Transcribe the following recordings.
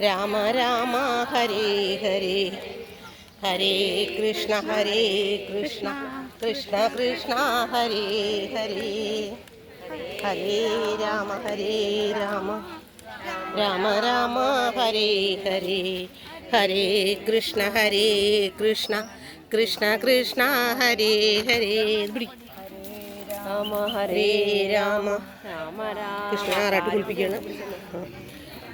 രാമ രാമ ഹരേ ഹരേ. ഹരേ കൃഷ്ണ ഹരേ കൃഷ്ണ. കൃഷ്ണ കൃഷ്ണ ഹരേ ഹരേ. ഹരേ രാമ ഹരേ രാമ. രാമ രാമ ഹരേ ഹരേ. ഹരേ കൃഷ്ണ ഹരേ കൃഷ്ണ. കൃഷ്ണ കൃഷ്ണ ഹരേ ഹരേ. രാമ ഹരേ രാമ. രാമ കൃഷ്ണ ആറാട്ട് കുളിപ്പിക്കുകയാണ്.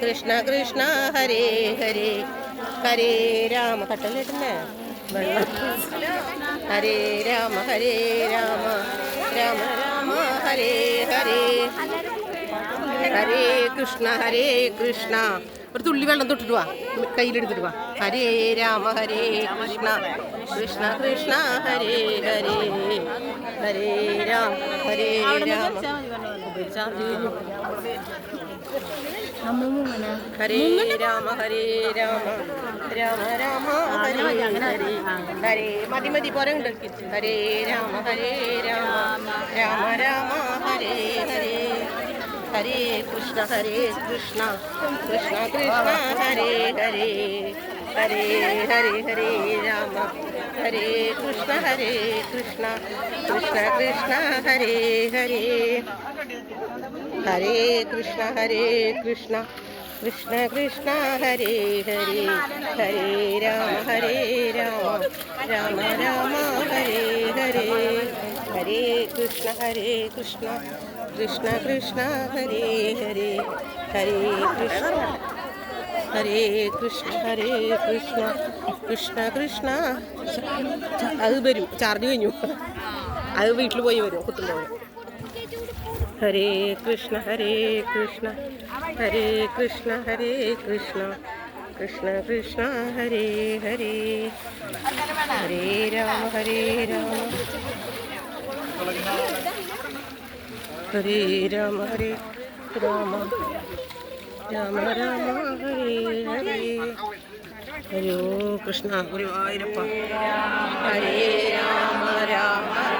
കൃഷ്ണ കൃഷ്ണ ഹരേ ഹരേ. ഹരേ രാമ. കട്ടലിട്ടില്ലേ വെള്ളം. ഹരേ രാമ ഹരേ രാമ. രാമ രാമ ഹരേ ഹരേ. ഹരേ കൃഷ്ണ ഹരേ കൃഷ്ണ. ഒരു തുള്ളി വെള്ളം തൊട്ടിട്ട് വാ. കയ്യിലെടുത്തിട്ട് വാ. ഹരേ രാമ ഹരേ കൃഷ്ണ. കൃഷ്ണ കൃഷ്ണ ഹരേ ഹരേ. ഹരേ രാമ ഹരേ രാമ. ഹരേ രാമ ഹരേ രാമ. രാമ രാമ ഹരേ ഹരേ ഹരേ മതി മതി ഹരേ രാമ ഹരേ രാമ. രാമ രാമ ഹരേ ഹരേ. ഹരേ കൃഷ്ണ ഹരേ കൃഷ്ണ. കൃഷ്ണ കൃഷ്ണ ഹരേ ഹരേ. ഹരേ ഹരേ ഹരേ രാമ. ഹരേ കൃഷ്ണ ഹരേ കൃഷ്ണ. കൃഷ്ണ കൃഷ്ണ ഹരേ ഹരേ. ഹരേ കൃഷ്ണ ഹരേ കൃഷ്ണ കൃഷ്ണ കൃഷ്ണ ഹരേ ഹരേ ഹരേ രാമ ഹരേ രാമ രാമ രാമ ഹരേ ഹരേ ഹരേ കൃഷ്ണ ഹരേ കൃഷ്ണ കൃഷ്ണ കൃഷ്ണ ഹരേ ഹരേ ഹരേ കൃഷ്ണ ഹരേ കൃഷ്ണ ഹരേ കൃഷ്ണ കൃഷ്ണ കൃഷ്ണ അത് വരും. ചാർജ് കഴിഞ്ഞു. അത് വീട്ടിൽ പോയി വരും. കുത്തുമ്പോൾ हरे कृष्ण हरे कृष्ण हरे कृष्ण हरे कृष्ण कृष्ण कृष्ण, हरे हरे हरे राम हरे राम हरे राम हरे राम राम राम, हरे हरे हरे कृष्ण गुरुवायूरप्पा हरे राम राम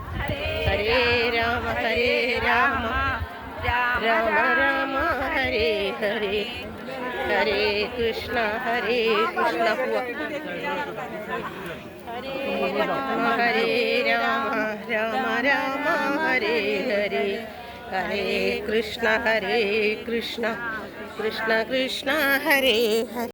हरे राम हरे राम। राम राम, हरे हरे। हरे कृष्ण हरे कृष्ण। हुआ हरे राम राम राम, हरे हरे। हरे कृष्ण हरे कृष्ण। कृष्ण कृष्ण, हरे हरे।